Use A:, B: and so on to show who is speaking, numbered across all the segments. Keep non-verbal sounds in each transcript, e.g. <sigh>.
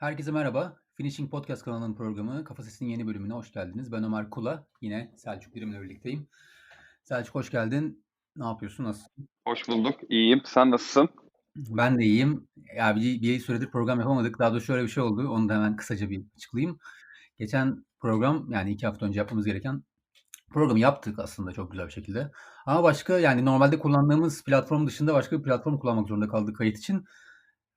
A: Herkese merhaba. Finishing Podcast kanalının programı Kafa Sesi'nin yeni bölümüne hoş geldiniz. Ben Ömer Kula. Yine Selçuk Dirim'le birlikteyim. Selçuk hoş geldin. Ne yapıyorsun? Nasılsın?
B: Hoş bulduk. İyiyim. Sen nasılsın?
A: Ben de iyiyim. Ya bir, bir süredir program yapamadık. Daha doğrusu şöyle bir şey oldu. Onu da hemen kısaca bir açıklayayım. Geçen program yani iki hafta önce yapmamız gereken programı yaptık aslında çok güzel bir şekilde. Ama başka yani normalde kullandığımız platform dışında başka bir platform kullanmak zorunda kaldık kayıt için.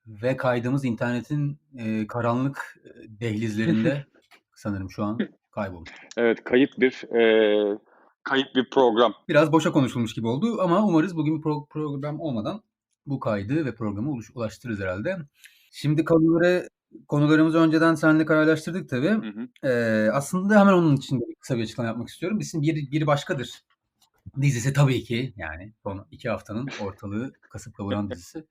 A: Ve kaydımız internetin e, karanlık e, dehlizlerinde <laughs> sanırım şu an kaybolmuş.
B: Evet, kayıp bir e, kayıp bir program.
A: Biraz boşa konuşulmuş gibi oldu ama umarız bugün bir pro- program olmadan bu kaydı ve programı uluş- ulaştırırız herhalde. Şimdi konuları konularımızı önceden seninle kararlaştırdık tabii.
B: Hı hı.
A: Ee, aslında hemen onun için de kısa bir açıklama yapmak istiyorum. Bizim bir, bir başkadır dizisi tabii ki yani son iki haftanın ortalığı kasıp kavuran <laughs> dizisi.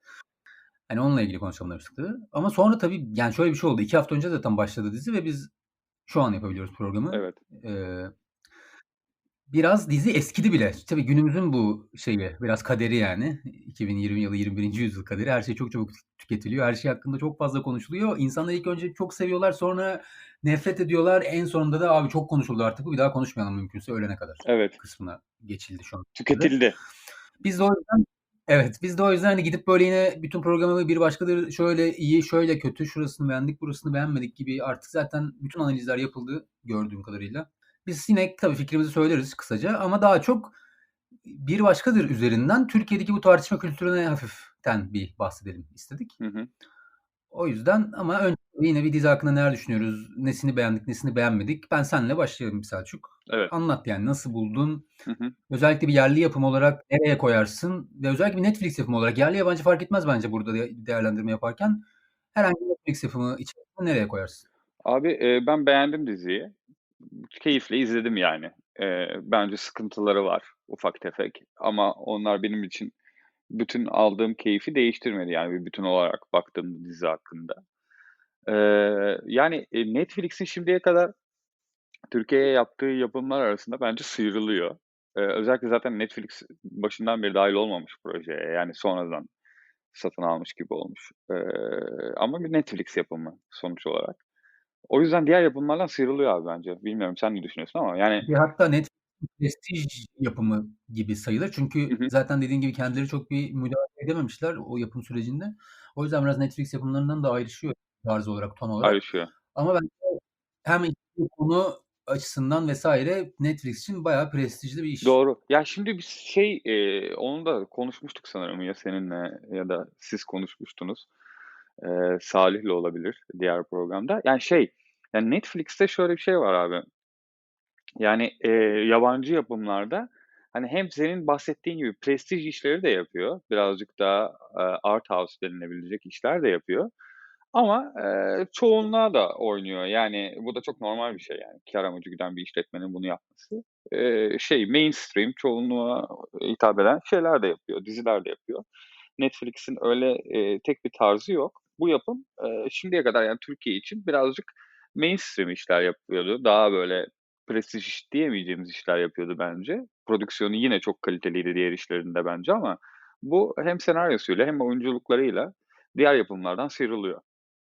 A: Hani onunla ilgili konuşalım demiştik. Ama sonra tabii yani şöyle bir şey oldu. İki hafta önce zaten başladı dizi ve biz şu an yapabiliyoruz programı.
B: Evet.
A: Ee, biraz dizi eskidi bile. Tabii günümüzün bu şeyi biraz kaderi yani. 2020 yılı 21. yüzyıl kaderi. Her şey çok çabuk tüketiliyor. Her şey hakkında çok fazla konuşuluyor. İnsanlar ilk önce çok seviyorlar sonra nefret ediyorlar. En sonunda da abi çok konuşuldu artık bu bir daha konuşmayalım mümkünse ölene kadar
B: Evet.
A: kısmına geçildi şu an.
B: Tüketildi.
A: Biz de o yüzden evet biz de o yüzden hani gidip böyle yine bütün programı bir başkadır şöyle iyi şöyle kötü şurasını beğendik burasını beğenmedik gibi artık zaten bütün analizler yapıldı gördüğüm kadarıyla. Biz yine tabii fikrimizi söyleriz kısaca ama daha çok bir başkadır üzerinden Türkiye'deki bu tartışma kültürüne hafiften bir bahsedelim istedik.
B: Hı hı.
A: O yüzden ama önce yine bir dizi hakkında neler düşünüyoruz, nesini beğendik, nesini beğenmedik. Ben seninle başlayalım Selçuk.
B: Evet.
A: Anlat yani nasıl buldun?
B: Hı hı.
A: Özellikle bir yerli yapım olarak nereye koyarsın? Ve özellikle bir Netflix yapımı olarak yerli yabancı fark etmez bence burada de- değerlendirme yaparken. Herhangi bir Netflix yapımı içerisinde nereye koyarsın?
B: Abi e, ben beğendim diziyi. Keyifle izledim yani. E, bence sıkıntıları var ufak tefek ama onlar benim için bütün aldığım keyfi değiştirmedi yani bir bütün olarak baktığım dizi hakkında. E, yani e, Netflix'in şimdiye kadar Türkiye'ye yaptığı yapımlar arasında bence sıyrılıyor. Eee, özellikle zaten Netflix başından beri dâhil olmamış projeye. Yani sonradan satın almış gibi olmuş. Eee, ama bir Netflix yapımı sonuç olarak. O yüzden diğer yapımlardan sıyrılıyor abi bence. Bilmiyorum sen ne düşünüyorsun ama yani
A: Bir hatta Netflix'in prestij yapımı gibi sayılır. Çünkü
B: Hı hı.
A: zaten dediğin gibi kendileri çok bir müdahale edememişler o yapım sürecinde. O yüzden biraz Netflix yapımlarından da ayrışıyor tarz olarak, ton olarak.
B: Ayrışıyor.
A: Ama bence hem konu açısından vesaire Netflix için bayağı prestijli bir iş.
B: Doğru. Ya şimdi biz şey, eee, onu da konuşmuştuk sanırım ya seninle ya da siz konuşmuştunuz. Eee, Salih'le olabilir diğer programda. Yani şey, yani Netflix'te şöyle bir şey var abi. Yani, eee, yabancı yapımlarda, hani, hem senin bahsettiğin gibi prestij işleri de yapıyor. Birazcık daha, eee, art house denilebilecek işler de yapıyor. Ama, eee, çoğunluğa da oynuyor. Yani bu da çok normal bir şey yani. Kâr amacı güden bir işletmenin bunu yapması. Eee, şey, mainstream, çoğunluğa hitap eden şeyler de yapıyor, diziler de yapıyor. Netflix'in öyle, eee, tek bir tarzı yok. Bu yapım, eee, şimdiye kadar yani Türkiye için birazcık mainstream işler yapıyordu. Daha böyle prestij iş diyemeyeceğimiz işler yapıyordu bence. Prodüksiyonu yine çok kaliteliydi diğer işlerinde bence ama bu hem senaryosuyla hem oyunculuklarıyla diğer yapımlardan sıyrılıyor.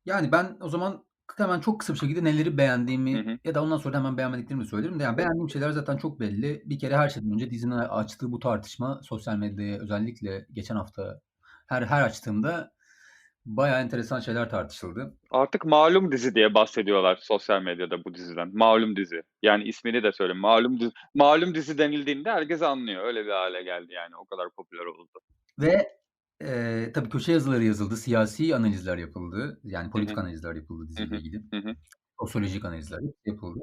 A: Yani ben o zaman hemen çok kısa bir şekilde neleri
B: Hı
A: beğendiğimi
B: hı.
A: ya da ondan sonra hemen beğenmediklerimi söylerim de yani beğendiğim şeyler zaten çok belli. Bir kere her şeyden önce dizinin açtığı bu tartışma sosyal medyaya özellikle geçen hafta her her açtığımda bayağı enteresan şeyler tartışıldı.
B: Artık malum dizi diye bahsediyorlar sosyal medyada bu diziden. Malum dizi. Yani ismini de söyleyeyim. Malum dizi malum dizi denildiğinde herkes anlıyor. Öyle bir hâle geldi yani. O kadar popüler oldu.
A: Ve, eee, tabii köşe yazıları yazıldı, siyasi analizler yapıldı. Yani politik
B: hı.
A: analizler yapıldı diziyle ilgili. Sosyolojik analizler yapıldı.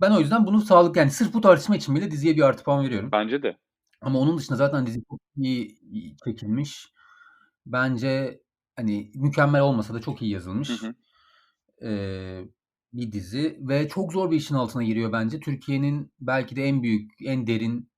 A: Ben o yüzden bunu sağlık yani sırf bu tartışma için bile diziye bir artı puan veriyorum.
B: Bence de.
A: Ama onun dışında zaten dizi çok iyi çekilmiş. Bence, hani, mükemmel olmasa da çok iyi
B: Hı
A: yazılmış,
B: hı.
A: eee, bir dizi ve çok zor bir işin altına giriyor bence. Türkiye'nin belki de en büyük, en derin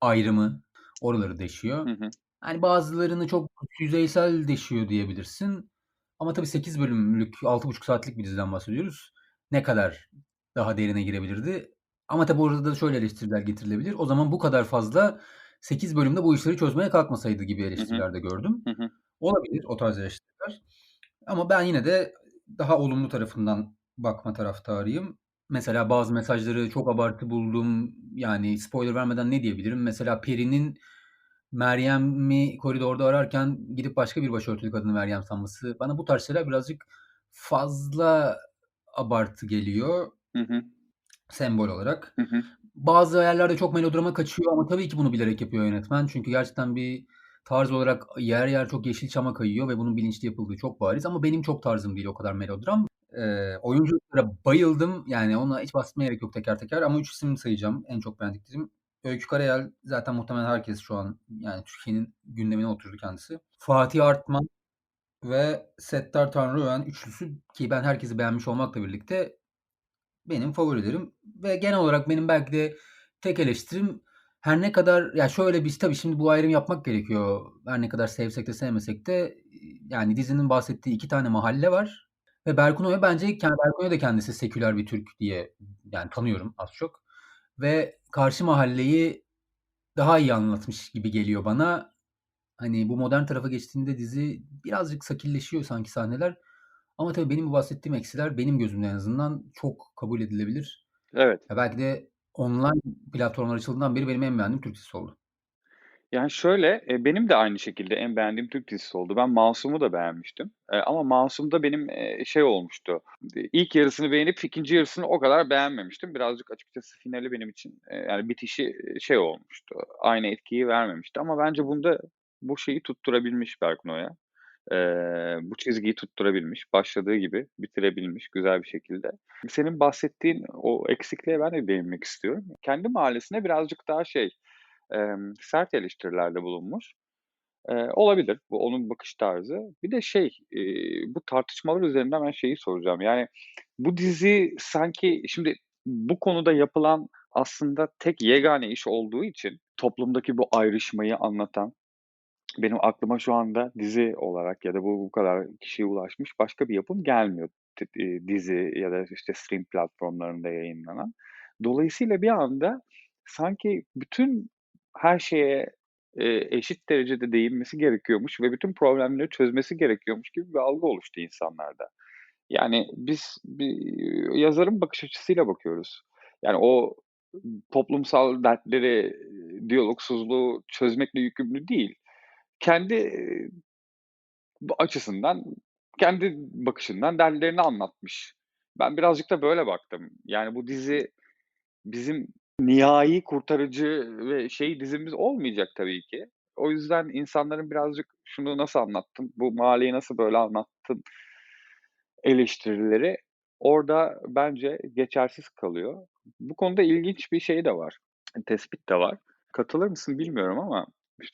A: ayrımı oraları deşiyor.
B: Hı hı.
A: Hani, bazılarını çok yüzeysel deşiyor diyebilirsin ama tabii 8 bölümlük, 6,5 saatlik bir diziden bahsediyoruz. Ne kadar daha derine girebilirdi? Ama tabii orada da şöyle eleştiriler getirilebilir. O zaman bu kadar fazla 8 bölümde bu işleri çözmeye kalkmasaydı gibi
B: Hı hı.
A: eleştiriler de gördüm.
B: Hı hı.
A: Olabilir o tarz eleştiriler ama ben yine de daha olumlu tarafından bakma taraftarıyım. Mesela bazı mesajları çok abartı buldum. Yani spoiler vermeden ne diyebilirim? Mesela Peri'nin Meryem'i koridorda ararken gidip başka bir başörtülü kadını Meryem sanması, bana bu tarz şeyler birazcık fazla abartı geliyor
B: Hı hı.
A: sembol olarak.
B: Hı hı.
A: Bazı yerlerde çok melodrama kaçıyor ama tabii ki bunu bilerek yapıyor yönetmen. Çünkü gerçekten bir tarz olarak yer yer çok Yeşilçam'a kayıyor ve bunun bilinçli yapıldığı çok bariz ama benim çok tarzım değil o kadar melodram. Eee, oyunculuklara bayıldım. Yani ona hiç gerek yok teker teker ama 3 isim sayacağım en çok beğendiklerim. Öykü Karayel zaten muhtemelen herkes şu an yani Türkiye'nin gündemine oturdu kendisi. Fatih Artman ve Settar Tanrıören üçlüsü ki ben herkesi beğenmiş olmakla birlikte benim favorilerim ve genel olarak benim belki de tek eleştirim her ne kadar ya şöyle biz tabii şimdi bu ayrımı yapmak gerekiyor. Her ne kadar sevsek de sevmesek de yani dizinin bahsettiği 2 tane mahalle var ve Berkun Oya bence kendi Berkun Oya da kendisi seküler bir Türk diye yani tanıyorum az çok ve karşı mahalleyi daha iyi anlatmış gibi geliyor bana. Hani bu modern tarafa geçtiğinde dizi birazcık sakilleşiyor sanki sahneler. Ama tabii benim bu bahsettiğim eksiler benim gözümde en azından çok kabul edilebilir.
B: Evet.
A: Ya, belki de online platformlar açıldığından beri benim en beğendiğim Türk dizisi oldu.
B: Yani, şöyle, eee, benim de aynı şekilde en beğendiğim Türk dizisi oldu. Ben Masum'u da beğenmiştim, eee, ama Masum'da benim, eee, şey olmuştu, ilk yarısını beğenip ikinci yarısını o kadar beğenmemiştim. Birazcık açıkçası finali benim için, yani bitişi, şey olmuştu, aynı etkiyi vermemişti ama bence bunda bu şeyi tutturabilmiş Berkun Oya. Eee, bu çizgiyi tutturabilmiş, başladığı gibi bitirebilmiş güzel bir şekilde. Senin bahsettiğin o eksikliğe ben de değinmek istiyorum. Kendi mahallesine birazcık daha şey, emm, sert eleştirilerde bulunmuş. Eee, olabilir, bu onun bakış tarzı. Bir de şey, eee, bu tartışmalar üzerinden ben şeyi soracağım, yani, bu dizi sanki şimdi bu konuda yapılan aslında tek yegane iş olduğu için toplumdaki bu ayrışmayı anlatan, benim aklıma şu anda dizi olarak ya da bu bu kadar kişiye ulaşmış başka bir yapım gelmiyor. Eee, dizi ya da, işte, stream platformlarında yayınlanan. Dolayısıyla bir anda sanki bütün her şeye, eee, eşit derecede değinmesi gerekiyormuş ve bütün problemleri çözmesi gerekiyormuş gibi bir algı oluştu insanlarda. Yani, biz bir yazarın bakış açısıyla bakıyoruz. Yani, o toplumsal dertleri, diyalogsuzluğu çözmekle yükümlü değil. Kendi, açısından, kendi bakışından dertlerini anlatmış. Ben birazcık da böyle baktım. Yani, bu dizi bizim nihai kurtarıcı ve şey dizimiz olmayacak tabii ki. O yüzden insanların birazcık "Şunu nasıl anlattın, bu mahalleyi nasıl böyle anlattın?" eleştirileri orada bence geçersiz kalıyor. Bu konuda ilginç bir şey de var, tespit de var. Katılır mısın bilmiyorum ama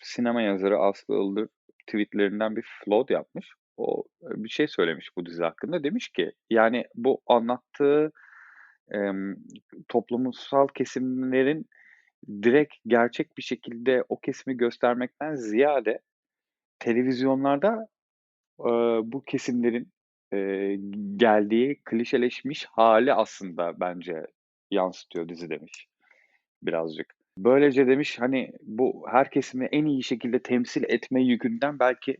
B: sinema yazarı Aslı Ildır tweetlerinden bir flood yapmış. O, eee, bir şey söylemiş bu dizi hakkında. Demiş ki, yani, bu anlattığı, emm, toplumsal kesimlerin direkt gerçek bir şekilde o kesimi göstermekten ziyade televizyonlarda, eee, bu kesimlerin, eee, geldiği klişeleşmiş hâli aslında bence yansıtıyor dizi demiş birazcık. Böylece demiş, hani, bu her kesimi en iyi şekilde temsil etme yükünden belki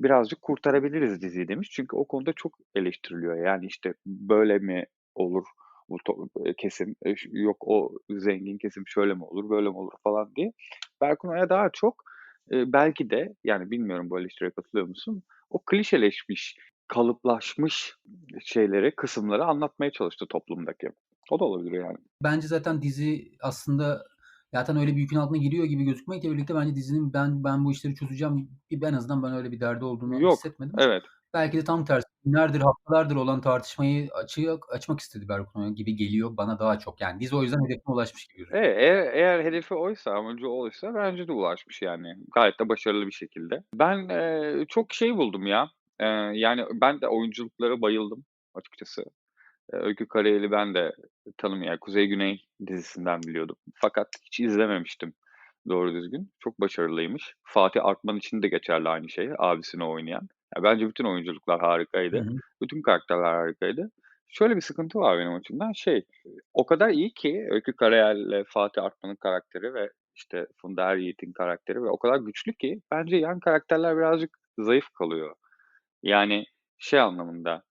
B: birazcık kurtarabiliriz diziyi demiş. Çünkü o konuda çok eleştiriliyor. Yani, işte, böyle mi olur bu eee, kesim, ş yok o zengin kesim şöyle mi olur, böyle mi olur falan diye. Berkun Oya daha çok, eee, belki de, yani, bilmiyorum bu eleştiriye katılıyor musun? O klişeleşmiş, kalıplaşmış şeyleri, kısımları anlatmaya çalıştı toplumdaki. O da olabilir yani.
A: Bence zaten dizi aslında zaten öyle bir yükün altına giriyor gibi gözükmekle birlikte bence dizinin ben ben bu işleri çözeceğim, en azından ben öyle bir derdi olduğunu
B: Yok,
A: hissetmedim.
B: evet.
A: Belki de tam tersi günlerdir, haftalardır olan tartışmayı açığa açmak istedi Berkun gibi geliyor bana daha çok. Yani dizi o yüzden hedefine ulaşmış gibi
B: E
A: gözüküyor.
B: eğer eğer hedefi oysa, amacı oysa bence de ulaşmış yani. Gayet de başarılı bir şekilde. Ben, eee, çok şey buldum ya, eee, yani, ben de oyunculuklara bayıldım açıkçası. Öykü Karayel'i ben de tanım ya Kuzey Güney dizisinden biliyordum fakat hiç izlememiştim doğru düzgün. Çok başarılıymış. Fatih Artman için de geçerli aynı şey, abisini oynayan. Ya, bence bütün oyunculuklar
A: Hı
B: harikaydı.
A: hı.
B: Bütün karakterler harikaydı. Şöyle bir sıkıntı var benim açımdan, şey, o kadar iyi ki Öykü Karayel'le Fatih Artman'ın karakteri ve, işte, Funda Er-Yiğit'in karakteri ve o kadar güçlü ki bence yan karakterler birazcık zayıf kalıyor. Yani, şey anlamında,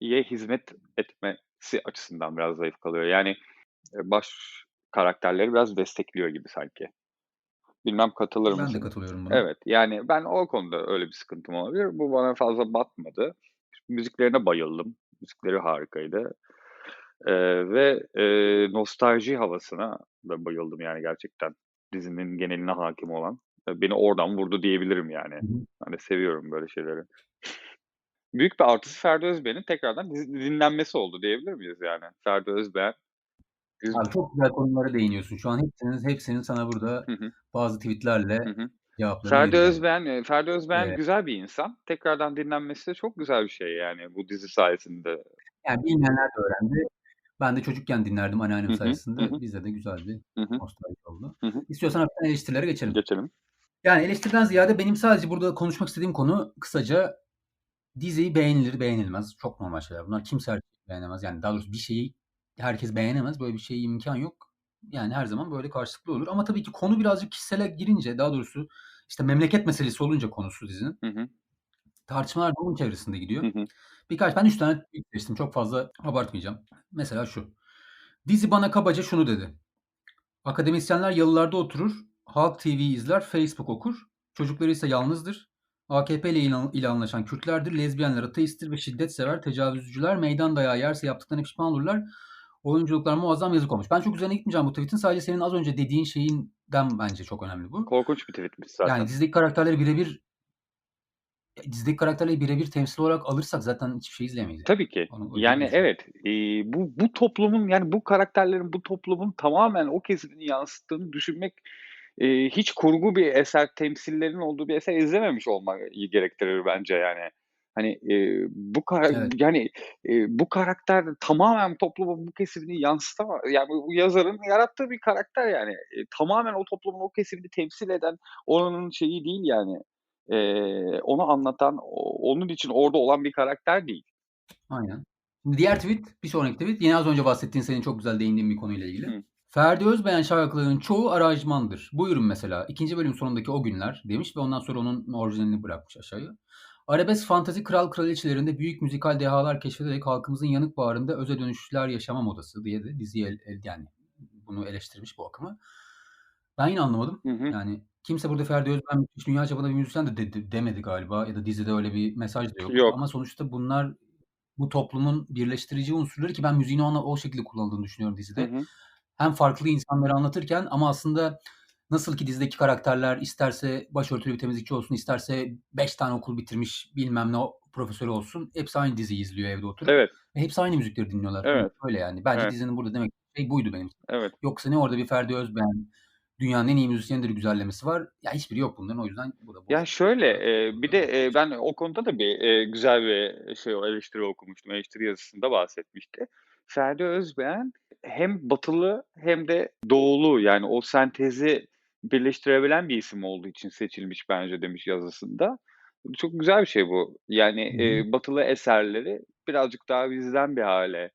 B: hikâyeye hizmet etmesi açısından biraz zayıf kalıyor. Yani, eee, baş karakterleri biraz destekliyor gibi sanki. Bilmem katılır
A: Ben de
B: mısın?
A: katılıyorum buna.
B: Evet, yani ben o konuda öyle bir sıkıntım olabilir. Bu bana fazla batmadı. Müziklerine bayıldım. Müzikleri harikaydı. Eee, ve, eee, nostalji havasına da bayıldım yani gerçekten. Dizinin geneline hâkim olan. Beni oradan vurdu diyebilirim yani.
A: Hı hı.
B: Hani, seviyorum böyle şeyleri. Büyük bir artısı Ferdi Özbeğen'in tekrardan dinlenmesi oldu diyebilir miyiz yani? Ferdi Özbeğen
A: Abi çok güzel konulara değiniyorsun. Şu an hepsinin hepsinin sana burada
B: Hı hı.
A: bazı tweet'lerle cevaplarını
B: Ferdi. Özbeğen, eee, Ferdi Özbeğen
A: Eee
B: güzel bir insan. Tekrardan dinlenmesi de çok güzel bir şey yani bu dizi sayesinde.
A: Yani bilmeyenler de öğrendi. Ben de çocukken dinlerdim anneannem
B: Hı hı. Hı
A: sayesinde.
B: hı.
A: Bizde de güzel bir
B: Hı hı.
A: nostalji oldu.
B: Hı hı.
A: İstiyorsan hafiften eleştirilere geçelim.
B: Geçelim.
A: Yani eleştiriden ziyade benim sadece burada konuşmak istediğim konu kısaca dizi beğenilir, beğenilmez. Çok normal şeyler bunlar. Kimse her şeyi beğenemez. Yani daha doğrusu bir şeyi herkes beğenemez. Böyle bir şeye imkân yok. Yani her zaman böyle karşılıklı olur ama tabii ki konu birazcık kişisele girince, daha doğrusu işte memleket meselesi olunca konusu dizinin
B: Hı hı.
A: tartışmalar da onun çevresinde gidiyor.
B: Hı hı.
A: Birkaç ben 3 tane seçtim. Çok fazla abartmayacağım. Mesela şu: "Dizi bana kabaca şunu dedi: Akademisyenler yalılarda oturur, Halk TV izler, Facebook okur. Çocukları ise yalnızdır. AKP ile ile ile anlaşan Kürtlerdir. Lezbiyenler ateisttir ve şiddet sever. Tecavüzcüler meydan dayağı yerse yaptıklarına pişman olurlar. Oyunculuklar muazzam yazık olmuş." Ben çok üzerine gitmeyeceğim bu tweet'in. Sadece senin az önce dediğin şeyinden bence çok önemli bu.
B: Korkunç bir tweet'miş zaten.
A: Yani dizideki karakterleri birebir eee, dizideki karakterleri birebir temsil olarak alırsak zaten hiçbir şey izleyemeyiz.
B: Tabii ki.
A: Onu
B: Yani evet, eee, bu bu toplumun yani bu karakterlerin bu toplumun tamamen o kesimini yansıttığını düşünmek, eee, hiç kurgu bir eser, temsillerin olduğu bir eser izlememiş olmayı gerektirir bence yani. Hani, eee, bu kara
A: Evet.
B: yani, eee, bu karakter tamamen toplumun bu kesimini yansıtama yani bu yazarın yarattığı bir karakter yani. Eee, tamamen o toplumun o kesimini temsil eden, oranın şeyi değil yani. Eee, onu anlatan, onun için orada olan bir karakter değil.
A: Aynen. Diğer tweet, bir sonraki tweet yine az önce bahsettiğin, senin çok güzel değindiğin bir konuyla ilgili.
B: Hı.
A: "Ferdi Özbeğen şarkılarının çoğu aranjmandır. Buyurun mesela 2. bölüm sonundaki o günler." demiş ve ondan sonra onun orijinalini bırakmış aşağıya. "Arabesk fantezi kral kraliçelerinde büyük müzikal dehalar keşfederek halkımızın yanık bağrında öze dönüşler yaşama modası." diye de diziyi el el yani bunu eleştirmiş bu akımı. Ben yine anlamadım.
B: Hı hı.
A: Yani kimse burada Ferdi müthiş dünya çapında bir müzisyen de de demedi galiba ya da dizide öyle bir mesaj da yok.
B: Yok.
A: Ama sonuçta bunlar bu toplumun birleştirici unsurları ki ben müziğin ona o şekilde kullanıldığını düşünüyorum
B: Hı
A: dizide.
B: hı.
A: Hem farklı insanları anlatırken ama aslında nasıl ki dizideki karakterler isterse başörtülü bir temizlikçi olsun, isterse 5 tane okul bitirmiş bilmem ne o profesörü olsun, hepsi aynı diziyi izliyor evde oturup
B: Evet.
A: ve hepsi aynı müzikleri dinliyorlar.
B: Evet.
A: Öyle yani. Bence
B: Evet.
A: dizinin burada demek şey buydu benim.
B: Evet.
A: Yoksa ne orada bir Ferdi Özbeğen, dünyanın en iyi müzisyenidir güzellemesi var. Ya hiçbiri yok bunların. O yüzden bu da boş
B: Ya şöyle, eee, bir de, eee, ben o konuda da bir, eee, güzel bir şey o eleştiri okumuştum. Eleştiri yazısında bahsetmişti. Ferdi Özbeğen hem batılı hem de doğulu yani o sentezi birleştirebilen bir isim olduğu için seçilmiş bence demiş yazısında. Çok güzel bir şey bu. Yani, eee, batılı eserleri birazcık daha bizden bir hâle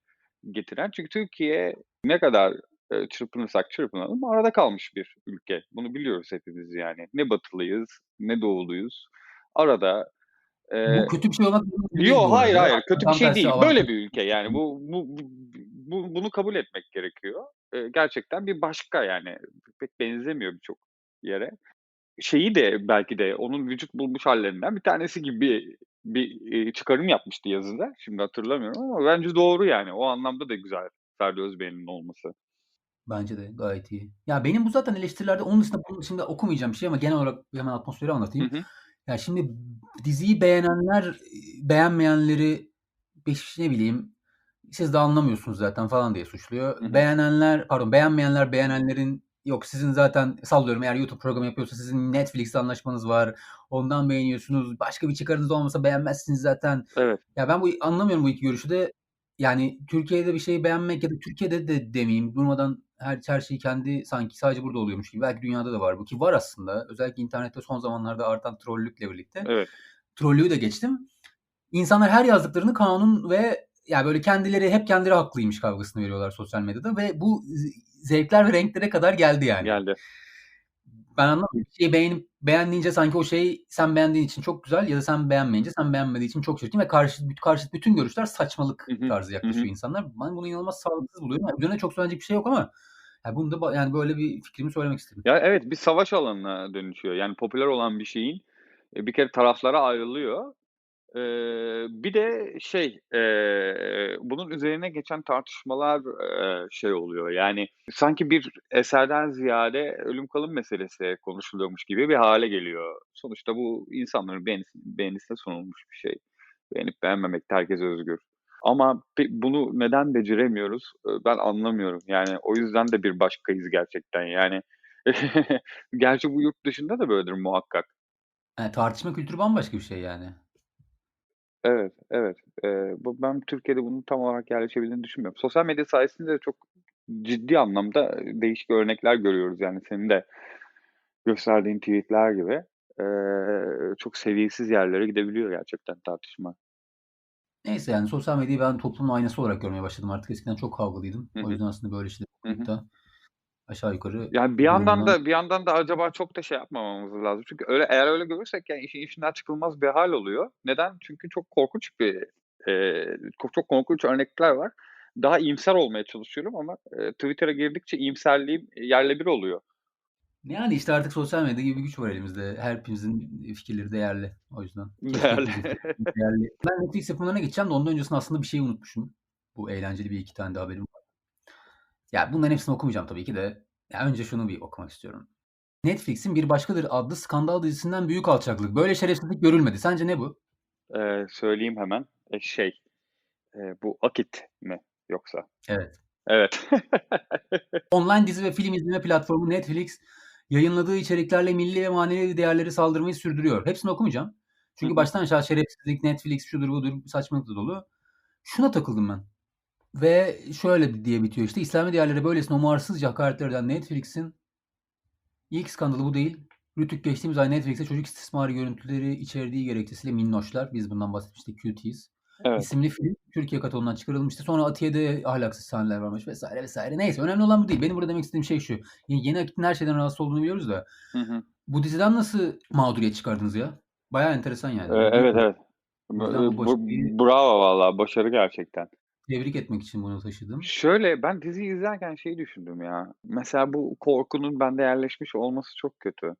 B: getiren çünkü Türkiye ne kadar, eee, çırpınırsak çırpınalım arada kalmış bir ülke. Bunu biliyoruz hepimiz yani. Ne batılıyız ne doğuluyuz. Arada, eee
A: Bu kötü bir şey olmak zorunda değil
B: Yo,
A: bu
B: hayır, hayır, kötü bir şey değil. Böyle bir ülke yani. Bu bu bu bu bunu kabul etmek gerekiyor. Eee, gerçekten bir başka yani. Pek benzemiyor birçok yere. Şeyi de belki de onun vücut bulmuş hâllerinden bir tanesi gibi bir, eee, çıkarım yapmıştı yazıda. Şimdi hatırlamıyorum ama bence doğru yani. O anlamda da güzel Ferdi Özbeğen'in olması.
A: Bence de gayet iyi. Ya benim bu zaten eleştirilerde onun dışında bunun dışında okumayacağım şey ama genel olarak hemen atmosferi
B: Hı
A: anlatayım.
B: hı.
A: Ya şimdi diziyi beğenenler, beğenmeyenleri beş ne bileyim, siz de anlamıyorsunuz zaten falan diye suçluyor.
B: Hı hı.
A: Beğenenler pardon beğenmeyenler beğenenlerin yok sizin zaten sallıyorum eğer YouTube programı yapıyorsa sizin Netflix'le anlaşmanız var. Ondan beğeniyorsunuz. Başka bir çıkarınız olmasa beğenmezsiniz zaten.
B: Evet.
A: Ya ben bu anlamıyorum bu 2 görüşü de. Yani Türkiye'de bir şeyi beğenmek ya da Türkiye'de de demeyeyim durmadan her her şey kendi sanki sadece burada oluyormuş gibi. Belki dünyada da var bu ki var aslında. Özellikle internette son zamanlarda artan trollükle birlikte.
B: Evet.
A: Trollüğü de geçtim. İnsanlar her yazdıklarını kanun ve ya böyle kendileri hep kendileri haklıymış kavgasını veriyorlar sosyal medyada ve bu zevkler ve renklere kadar geldi yani.
B: Geldi.
A: Ben anlamadım. Bir şeyi beğenip beğendiğince sanki o şey sen beğendiğin için çok güzel ya da sen beğenmeyince sen beğenmediğin için çok çirkin ve karşıt karşıt bütün görüşler saçmalık tarzı yaklaşıyor insanlar. Ben bunu inanılmaz sağlıksız buluyorum. Yani üzerine çok söylenecek bir şey yok ama ya bunu da yani böyle bir fikrimi söylemek istedim.
B: Ya, evet, bir savaş alanına dönüşüyor. Yani popüler olan bir şeyin, eee, bir kere taraflara ayrılıyor. Eee, bir de şey, eee, bunun üzerine geçen tartışmalar, eee, şey oluyor, yani sanki bir eserden ziyade ölüm kalım meselesi konuşuluyormuş gibi bir hâle geliyor. Sonuçta bu insanların beğenisi beğenisine sunulmuş bir şey. Beğenip beğenmemekte herkes özgür. Ama bunu neden beceremiyoruz, ben anlamıyorum. Yani o yüzden de bir başkayız gerçekten. Yani <laughs> gerçi bu yurt dışında da böyledir muhakkak.
A: Eee, tartışma kültürü bambaşka bir şey yani.
B: Evet, evet. Eee, bu ben Türkiye'de bunun tam olarak yerleşebildiğini düşünmüyorum. Sosyal medya sayesinde de çok ciddi anlamda, eee, değişik örnekler görüyoruz. Yani senin de gösterdiğin tweet'ler gibi, eee, çok seviyesiz yerlere gidebiliyor gerçekten tartışma.
A: Neyse yani sosyal medyayı ben toplumun aynası olarak görmeye başladım artık. Eskiden çok kavgalıydım.
B: Hı
A: O
B: hı.
A: yüzden aslında böyle şeyleri
B: Hı
A: okuyup
B: hı.
A: da aşağı yukarı
B: Yani bir yandan
A: durumdan
B: da bir yandan da acaba çok da şey yapmamamız lazım. Çünkü öyle eğer öyle görürsek yani işin içinden çıkılmaz bir hâl oluyor. Neden? Çünkü çok korkunç bir, eee, çok çok korkunç örnekler var. Daha iyimser olmaya çalışıyorum ama, eee, Twitter'a girdikçe iyimserliğim yerle bir oluyor.
A: Yani işte artık sosyal medya gibi bir güç var elimizde. Hepimizin, eee, fikirleri değerli o yüzden. <laughs>
B: Değerli.
A: hepimizin değerli Ben Netflix yapımlarına geçeceğim de ondan öncesinde aslında bir şeyi unutmuşum. Bu eğlenceli 1-2 tane de haberim. Ya bunların hepsini okumayacağım tabii ki de. Ya önce şunu bir okumak istiyorum. Netflix'in Bir Başkadır adlı skandal dizisinden büyük alçaklık. Böyle şerefsizlik görülmedi. Sence ne bu?
B: Eee, söyleyeyim hemen. Eee, şey, eee, bu Akit mi yoksa?
A: Evet.
B: Evet. <laughs>
A: Online dizi ve film izleme platformu Netflix, yayınladığı içeriklerle milli ve manevi değerlere saldırmayı sürdürüyor. Hepsini okumayacağım. Çünkü
B: hı.
A: baştan aşağı şerefsizlik, Netflix şudur budur saçmalıkla dolu. Şuna takıldım ben ve şöyle diye bitiyor işte, İslami değerlere böylesine umarsızca hakaretler eden Netflix'in ilk skandalı bu değil. Rütük geçtiğimiz ay Netflix'e çocuk istismarı görüntüleri içerdiği gerekçesiyle Minnoşlar, biz bundan bahsetmiştik, Cuties
B: Evet.
A: isimli film Türkiye kataloğundan çıkarılmıştı. Sonra Atiye'de ahlaksız sahneler varmış vs. vs. Neyse önemli olan bu değil. Benim burada demek istediğim şey şu. Ye Yeni Akit'in her şeyden rahatsız olduğunu biliyoruz da
B: Hı hı.
A: bu diziden nasıl mağduriyet çıkardınız ya? Bayağı enteresan yani.
B: Eee, evet, evet.
A: Bu
B: bu bravo vallahi, başarı gerçekten.
A: Tebrik etmek için bunu taşıdım.
B: Şöyle, ben diziyi izlerken şeyi düşündüm ya, mesela bu korkunun bende yerleşmiş olması çok kötü.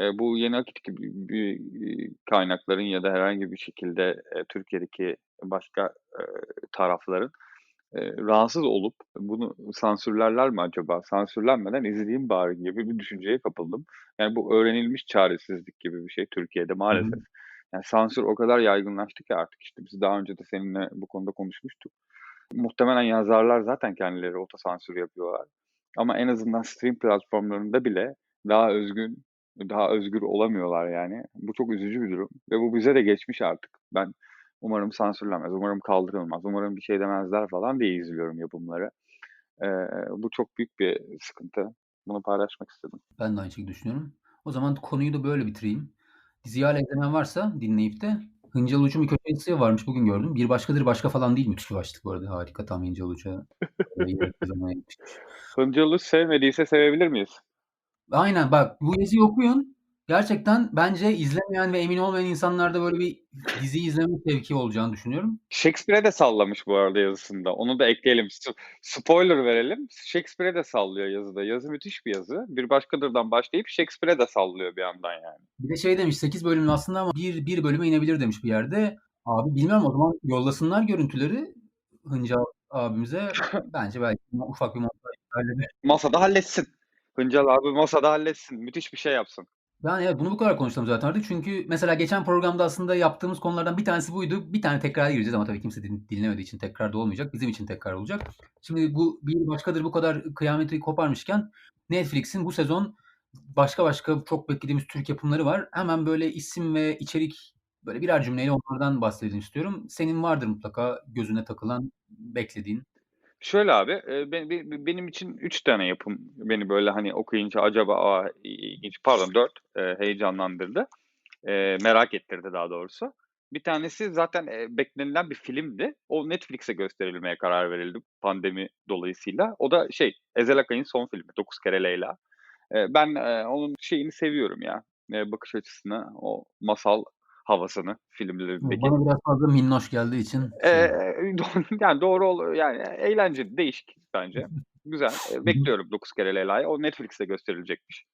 B: Eee, bu Yeni Akit gibi bir, iii, kaynakların ya da herhangi bir şekilde, eee, Türkiye'deki başka, eee, tarafların, eee, rahatsız olup bunu sansürlerler mi acaba? Sansürlenmeden izleyeyim bari gibi bir düşünceye kapıldım. Yani bu öğrenilmiş çaresizlik gibi bir şey Türkiye'de
A: Hı hı.
B: Yani sansür o kadar yaygınlaştı ki artık işte biz daha önce de seninle bu konuda konuşmuştuk. Muhtemelen yazarlar zaten kendileri otosansür yapıyorlar ama en azından stream platformlarında bile daha özgün, daha özgür olamıyorlar yani. Bu çok üzücü bir durum ve bu bize de geçmiş artık. Ben umarım sansürlenmez, umarım kaldırılmaz, umarım bir şey demezler falan diye izliyorum yapımları. Eee, bu çok büyük bir sıkıntı. Bunu paylaşmak istedim.
A: Ben de aynı şekilde düşünüyorum. O zaman konuyu da böyle bitireyim. Hâlâ izlemeyen varsa dinleyip de Hıncal Uç'un bir köşe yazısı varmış bugün gördüm. Bir başkadır başka falan değil. Müthiş bir başlık bu arada. Harika tam Hıncal Uç'a <laughs>
B: Hıncal Uç sevmediyse sevebilir miyiz?
A: Aynen bak bu yazıyı okuyun. Gerçekten bence izlemeyen ve emin olmayan insanlarda böyle bir diziyi izleme zevki olacağını düşünüyorum.
B: Shakespeare'e de sallamış bu arada yazısında. Onu da ekleyelim. S spoiler verelim. Shakespeare'e de sallıyor yazıda. Yazı müthiş bir yazı. Bir başkadırdan başlayıp Shakespeare'e de sallıyor bir yandan yani.
A: Bir de şey demiş 8 bölümlü aslında ama bir bir bölüme inebilir demiş bir yerde. Abi bilmiyorum o zaman yollasınlar görüntüleri Hıncal abimize. Bence belki ufak bir montaj.
B: Masada halletsin. Hıncal abi masada halletsin. Müthiş bir şey yapsın.
A: Yani evet bunu bu kadar konuşalım zaten artık. Çünkü mesela geçen programda aslında yaptığımız konulardan bir tanesi buydu. Bir tane tekrara gireceğiz ama tabii kimse din dinlemediği için tekrar da olmayacak. Bizim için tekrar olacak. Şimdi bu Bir Başkadır bu kadar kıyameti koparmışken Netflix'in bu sezon başka başka çok beklediğimiz Türk yapımları var. Hemen böyle isim ve içerik böyle birer cümleyle onlardan bahsedelim istiyorum. Senin vardır mutlaka gözüne takılan, beklediğin.
B: Şöyle abi, be benim için 3 tane yapım beni böyle hani okuyunca acaba, a, i ilginç pardon 4 eee, heyecanlandırdı. Eee, merak ettirdi daha doğrusu. Bir tanesi zaten, beklenilen bir filmdi. O Netflix'e gösterilmeye karar verildi pandemi dolayısıyla. O da şey, Ezel Akay'ın son filmi, Dokuz Kere Leyla. Ben, onun şeyini seviyorum ya, bakış açısını, o masal havasını filmlerindeki.
A: Bana biraz fazla minnoş geldiği için şey
B: doğru <laughs> yani doğru ol yani eğlenceli, değişik bence. <laughs> Güzel. Bekliyorum "Dokuz Kere Leyla'yı." O Netflix'te gösterilecekmiş.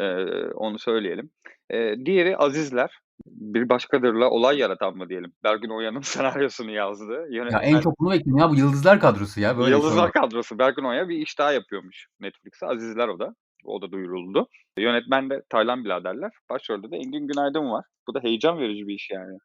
B: Eee, onu söyleyelim. Eee, diğeri Azizler. Bir Başkadır'la olay yaratan mı diyelim? Bergün Oya'nın <laughs> senaryosunu yazdığı,
A: Ya, en
B: yönetmen
A: çok bunu bekliyorum ya. Bu yıldızlar kadrosu ya. Böyle şey
B: Yıldızlar
A: olamaz.
B: kadrosu. Bergün Oya bir iş daha yapıyormuş Netflix'e. Azizler o da. O da duyuruldu. Yönetmen de Taylan Biraderler. Başrolde de Engin Günaydın var. Bu da heyecan verici bir iş yani.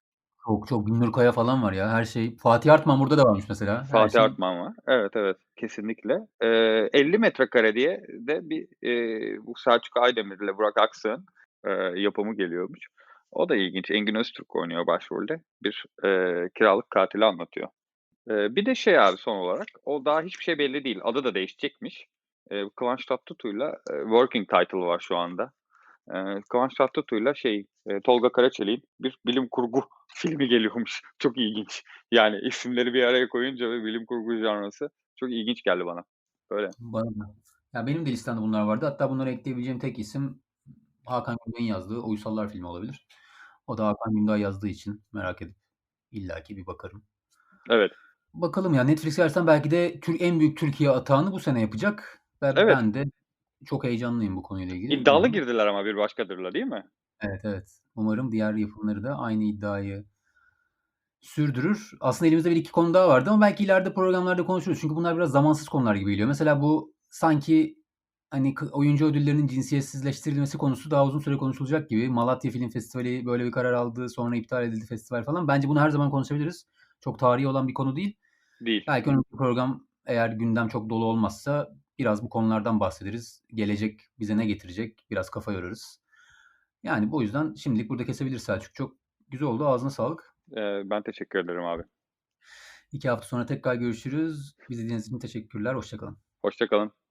A: Çok, çok. Binnur Kaya falan var ya. Her şey. Fatih Artman burada da varmış mesela. Her
B: Fatih
A: şey
B: Artman var. Evet, evet. Kesinlikle. Eee, 50 Metrekare diye de bir, eee, bu Selçuk Aydemir'le Burak Aksak'ın, eee, yapımı geliyormuş. O da ilginç. Engin Öztürk oynuyor başrolde. Bir, eee, kiralık katili anlatıyor. Eee, bir de şey abi son olarak, o daha hiçbir şey belli değil. Adı da değişecekmiş. Eee, Kıvanç Tatlıtuğ'yla, eee, working title var şu anda. Eee, Kıvanç Tatlıtuğ'yla şey, eee, Tolga Karaçelik'in bir bilim kurgu <laughs> filmi geliyormuş. <laughs> Çok ilginç. Yani isimleri bir araya koyunca ve bilim kurgu janrası çok ilginç geldi bana. Böyle.
A: Bana da. Ya, benim de listemde bunlar vardı. Hatta bunları ekleyebileceğim tek isim Hakan Günday'ın yazdığı Uysallar filmi olabilir. O da Hakan Günday yazdığı için merak edip illaki bir bakarım.
B: Evet.
A: Bakalım ya, Netflix gerçekten belki de en büyük Türkiye atağını bu sene yapacak ve
B: Evet.
A: ben de çok heyecanlıyım bu konuyla ilgili.
B: İddialı
A: Umarım
B: girdiler ama Bir Başkadır'la değil mi?
A: Evet, evet. Umarım diğer yapımları da aynı iddiayı sürdürür. Aslında elimizde 1-2 konu daha vardı ama belki ileride programlarda konuşuruz. Çünkü bunlar biraz zamansız konular gibi geliyor. Mesela bu sanki, hani, oyuncu ödüllerinin cinsiyetsizleştirilmesi konusu daha uzun süre konuşulacak gibi. Malatya Film Festivali böyle bir karar aldı, sonra iptal edildi festival falan. Bence bunu her zaman konuşabiliriz. Çok tarihi olan bir konu değil.
B: Değil.
A: Belki önümüzdeki program eğer gündem çok dolu olmazsa biraz bu konulardan bahsederiz. Gelecek bize ne getirecek biraz kafa yorarız. Yani bu yüzden şimdilik burada kesebiliriz Selçuk. Çok güzel oldu. Ağzına sağlık.
B: Eee, ben teşekkür ederim abi.
A: 2 hafta sonra tekrar görüşürüz. Bizi dinlediğiniz için teşekkürler. Hoşça kalın.
B: Hoşça kalın.